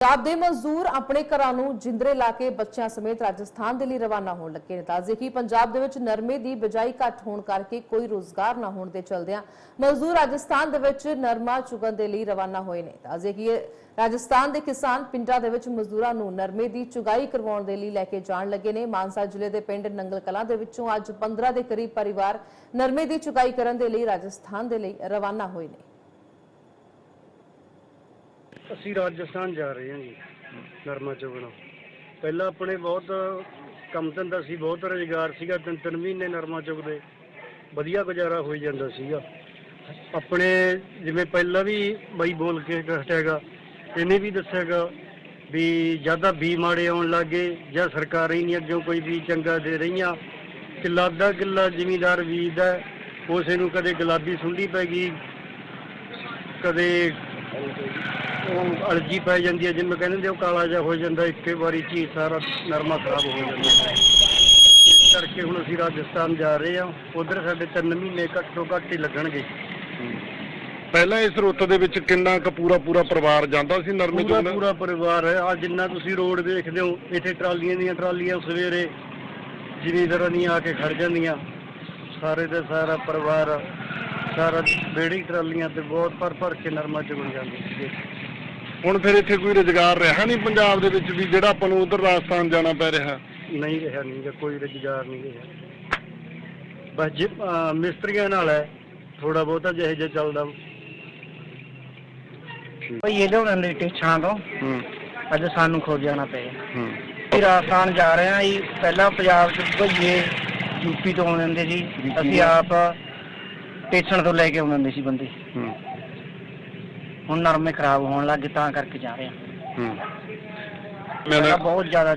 ਪੰਜਾਬ ਦੇ ਮਜ਼ਦੂਰ ਆਪਣੇ ਘਰਾਂ ਨੂੰ ਜਿੰਦਰੇ ਲਾ ਕੇ ਬੱਚਿਆਂ ਸਮੇਤ ਰਾਜਸਥਾਨ ਦੇ ਲਈ ਰਵਾਨਾ ਹੋਣ ਲੱਗੇ ਨੇ। ਤਾਜ਼ੇ ਕਿ ਪੰਜਾਬ ਦੇ ਵਿੱਚ ਨਰਮੇ ਦੀ ਬਿਜਾਈ ਘੱਟ ਹੋਣ ਕਰਕੇ ਕੋਈ ਰੋਜ਼ਗਾਰ ਨਾ ਹੋਣ ਦੇ ਚਲਦਿਆਂ ਮਜ਼ਦੂਰ ਰਾਜਸਥਾਨ ਦੇ ਵਿੱਚ ਨਰਮਾ ਚੁਗਣ ਦੇ ਲਈ ਰਵਾਨਾ ਹੋਏ ਨੇ। ਤਾਜ਼ੇ ਕਿ ਰਾਜਸਥਾਨ ਦੇ ਕਿਸਾਨ ਪਿੰਡਾਂ ਦੇ ਵਿੱਚ ਮਜ਼ਦੂਰਾਂ ਨੂੰ ਨਰਮੇ ਦੀ ਚੁਗਾਈ ਕਰਵਾਉਣ ਦੇ ਲਈ ਲੈ ਕੇ ਜਾਣ ਲੱਗੇ ਨੇ। ਮਾਨਸਾ ਜ਼ਿਲ੍ਹੇ ਦੇ ਪਿੰਡ ਨੰਗਲ ਕਲਾਂ ਦੇ ਵਿੱਚੋਂ ਅੱਜ 15 ਦੇ ਕਰੀਬ ਪਰਿਵਾਰ ਨਰਮੇ ਦੀ ਚੁਗਾਈ ਕਰਨ ਦੇ ਲਈ ਰਾਜਸਥਾਨ ਦੇ ਲਈ ਰਵਾਨਾ ਹੋਏ ਨੇ। ਅਸੀਂ ਰਾਜਸਥਾਨ ਜਾ ਰਹੇ ਹਾਂ ਜੀ, ਨਰਮਾ ਚੁਗਣਾ ਪਹਿਲਾਂ ਆਪਣੇ ਬਹੁਤ ਕੰਮ ਧੰਦਾ ਸੀ, ਬਹੁਤ ਰੁਜ਼ਗਾਰ ਸੀਗਾ ਤਿੰਨ ਤਿੰਨ ਮਹੀਨੇ ਨਰਮਾ ਚੁਗਦੇ ਵਧੀਆ ਗੁਜ਼ਾਰਾ ਹੋਈ ਜਾਂਦਾ ਸੀਗਾ। ਆਪਣੇ ਜਿਵੇਂ ਪਹਿਲਾਂ ਵੀ ਬਈ ਬੋਲ ਕੇ ਹਟਿਆਗਾ ਇਹਨੇ ਵੀ ਦੱਸਿਆਗਾ ਵੀ ਜ਼ਿਆਦਾ ਬੀ ਮਾੜੇ ਆਉਣ ਲੱਗੇ ਜਾਂ ਸਰਕਾਰਾਂ ਹੀ ਨਹੀਂ ਅੱਗੇ ਕੋਈ ਵੀ ਚੰਗਾ ਦੇ ਰਹੀਆਂ। ਕਿੱਲਾ ਅੱਧਾ ਕਿੱਲਾ ਜ਼ਿਮੀਦਾਰ ਬੀਜਦਾ ਉਸੇ ਨੂੰ ਕਦੇ ਗੁਲਾਬੀ ਸੁੰਡੀ ਪੈ ਗਈ, ਕਦੇ ਉਹ ਅਲਜੀ ਪੈ ਜਾਂਦੀ ਹੈ ਜਿਵੇਂ ਕਹਿੰਦੇ ਨੇ ਉਹ ਕਾਲਾ ਜਿਹਾ ਹੋ ਜਾਂਦਾ ਇੱਕੇ ਵਾਰੀ ਚ ਹੀ ਸਾਰਾ ਨਰਮਾ ਖਰਾਬ ਹੋ ਜਾਂਦਾ। ਇਸ ਕਰਕੇ ਹੁਣ ਅਸੀਂ ਰਾਜਸਥਾਨ ਜਾ ਰਹੇ ਹਾਂ। ਉਧਰ ਸਾਡੇ 3 ਮਹੀਨੇ ਘੱਟ ਤੋਂ ਘੱਟ ਹੀ ਲੱਗਣਗੇ। ਪਹਿਲਾਂ ਇਸ ਰੁੱਤ ਦੇ ਵਿੱਚ ਕਿੰਨਾ ਕੁ ਪੂਰਾ ਪੂਰਾ ਪਰਿਵਾਰ ਜਾਂਦਾ ਸੀ ਨਰਮੇ ਪੂਰਾ ਚੁਗਣ ਪੂਰਾ ਪਰਿਵਾਰ ਹੈ। ਆ ਜਿੰਨਾ ਤੁਸੀਂ ਰੋਡ ਦੇਖਦੇ ਹੋ ਇੱਥੇ ਟਰਾਲੀਆਂ ਦੀਆਂ ਟਰਾਲੀਆਂ ਸਵੇਰੇ ਜ਼ਿਮੀਂਦਾਰਾਂ ਦੀਆਂ ਆ ਕੇ ਖੜ ਜਾਂਦੀਆਂ। ਸਾਰੇ ਦਾ ਸਾਰਾ ਪਰਿਵਾਰ ਸਾਰਾ ਬੇੜੀ ਟਰਾਲੀਆਂ ਤੇ ਬਹੁਤ ਭਰ ਭਰ ਕੇ ਨਰਮਾ ਚੁਗਣ ਜਾਂਦੇ ਸੀਗੇ। ਹੁਣ ਫਿਰ ਇੱਥੇ ਕੋਈ ਰੁਜ਼ਗਾਰ ਰਿਹਾ ਨਹੀਂ ਪੰਜਾਬ ਦੇ ਵਿੱਚ ਵੀ ਜਿਹੜਾ ਆਪਾਂ ਨੂੰ ਉਧਰ ਰਾਜਸਥਾਨ ਜਾਣਾ ਪੈ ਰਿਹਾ? ਨਹੀਂ ਰਿਹਾ ਨਹੀਂ ਗਾ, ਕੋਈ ਰੁਜ਼ਗਾਰ ਨਹੀਂ ਰਿਹਾ। ਬਸ ਜੀ ਅਹ ਮਿਸਤਰੀਆਂ ਨਾਲ ਹੈ ਥੋੜਾ ਬਹੁਤਾ ਜਿਹੇ ਜਿਹਾ ਚੱਲਦਾ। ਭਈਏ ਲਿਆਉਣ ਲਈ ਟੇਛਾਂ ਤੋਂ। ਹੂੰ। ਅੱਜ ਸਾਨੂੰ ਖੋ ਜਾਣਾ ਪਿਆ। ਹੂੰ। ਅਸੀਂ ਰਾਜਸਥਾਨ ਜਾ ਰਹੇ ਹਾਂ ਜੀ। ਪਹਿਲਾਂ ਪੰਜਾਬ ਚ ਭਈਏ ਯੂਪੀ ਤੋਂ ਆਉਂਦੇ ਹੁੰਦੇ ਸੀ। ਅਸੀਂ ਆਪ ਟੇਛਣ ਤੋਂ ਲੈ ਕੇ ਆਉਂਦੇ ਹੁੰਦੇ ਸੀ ਬੰਦੇ। ਹੂੰ। ਹੁਣ ਨਰਮੇ ਖਰਾਬ ਹੋਣ ਲੱਗੇ ਤਾਂ ਕਰਕੇ ਜਾ ਰਹੇ ਹਾਂ। ਪਹਿਲਾਂ ਬਹੁਤ ਜ਼ਿਆਦਾ